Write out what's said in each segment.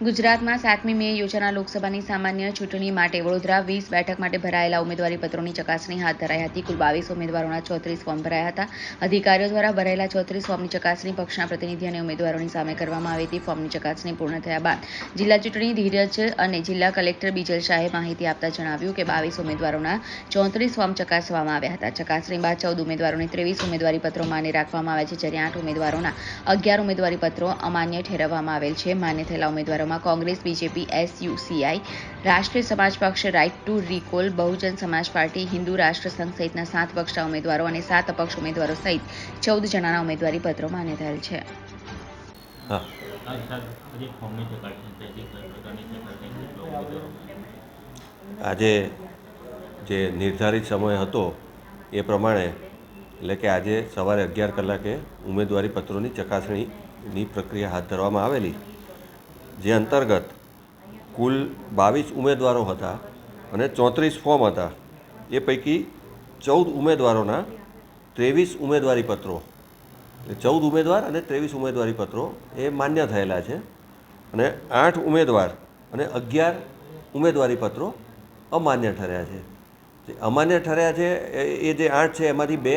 ગુજરાતમાં સાતમી મે યોજાનાર લોકસભાની સામાન્ય ચૂંટણી માટે વડોદરા વીસ બેઠક માટે ભરાયેલા ઉમેદવારી પત્રોની ચકાસણી હાથ ધરાઈ હતી. કુલ બાવીસ ઉમેદવારોના ચોત્રીસ ફોર્મ ભરાયા હતા. અધિકારીઓ દ્વારા ભરાયેલા ચોત્રીસ ફોર્મની ચકાસણી પક્ષના પ્રતિનિધિ અને ઉમેદવારોની સામે કરવામાં આવી હતી. ફોર્મની ચકાસણી પૂર્ણ થયા બાદ જિલ્લા ચૂંટણી ધીરજ અને જિલ્લા કલેક્ટર બીજલ શાહે માહિતી આપતા જણાવ્યું કે બાવીસ ઉમેદવારોના ચોત્રીસ ફોર્મ ચકાસવામાં આવ્યા હતા. ચકાસણી બાદ ચૌદ ઉમેદવારોને ત્રેવીસ ઉમેદવારી પત્રો માન્ય રાખવામાં આવ્યા છે, જ્યારે આઠ ઉમેદવારોના અગિયાર ઉમેદવારી પત્રો અમાન્ય ઠેરવવામાં આવેલ છે. માન્ય થયેલા ઉમેદવારોમાં કોંગ્રેસ, બીજેપી એસયુસીઆઈ રાષ્ટ્રીય સમાજ પક્ષ, right two recall, Bahujan Samaj party, Hindu રાષ્ટ્ર સંઘ સહિતના સાત પક્ષના ઉમેદવારો અને સાત અપક્ષ ઉમેદવારો સહિત ચૌદ જણાના ઉમેદવારી પત્રો માન્ય થયેલ છે. આજે જે નિર્ધારિત સમય હતો એ પ્રમાણે, એટલે કે આજે સવારે અગિયાર કલાકે ઉમેદવારી પત્રોની ચકાસણીની પ્રક્રિયા હાથ ધરવામાં આવેલી. જે અંતર્ગત કુલ બાવીસ ઉમેદવારો હતા અને ચોત્રીસ ફોર્મ હતા. એ પૈકી ચૌદ ઉમેદવારોના ત્રેવીસ ઉમેદવારી પત્રો એટલે ચૌદ ઉમેદવાર અને ત્રેવીસ ઉમેદવારી પત્રો એ માન્ય થયેલા છે. અને આઠ ઉમેદવાર અને અગિયાર ઉમેદવારી પત્રો અમાન્ય ઠર્યા છે. જે અમાન્ય ઠર્યા છે એ જે આઠ છે, એમાંથી બે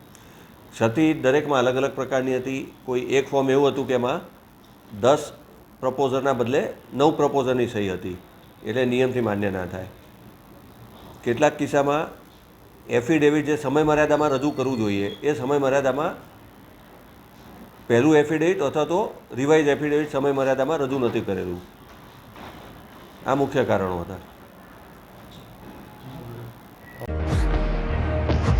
ક્ષતિ દરેકમાં અલગ અલગ પ્રકારની હતી. કોઈ એક ફોર્મ એવું હતું કે એમાં દસ પ્રપોઝરના બદલે નવ પ્રપોઝરની સહી હતી. એટલે નિયમથી માન્ય ના થાય. કેટલાક કિસ્સામાં એફિડેવિટ જે સમય મર્યાદામાં રજૂ કરવું જોઈએ, એ સમય મર્યાદામાં પહેલું એફિડેવિટ અથવા તો રિવાઇઝ એફિડેવિટ સમય મર્યાદામાં રજૂ નથી કરેલું. આ મુખ્ય કારણો હતા.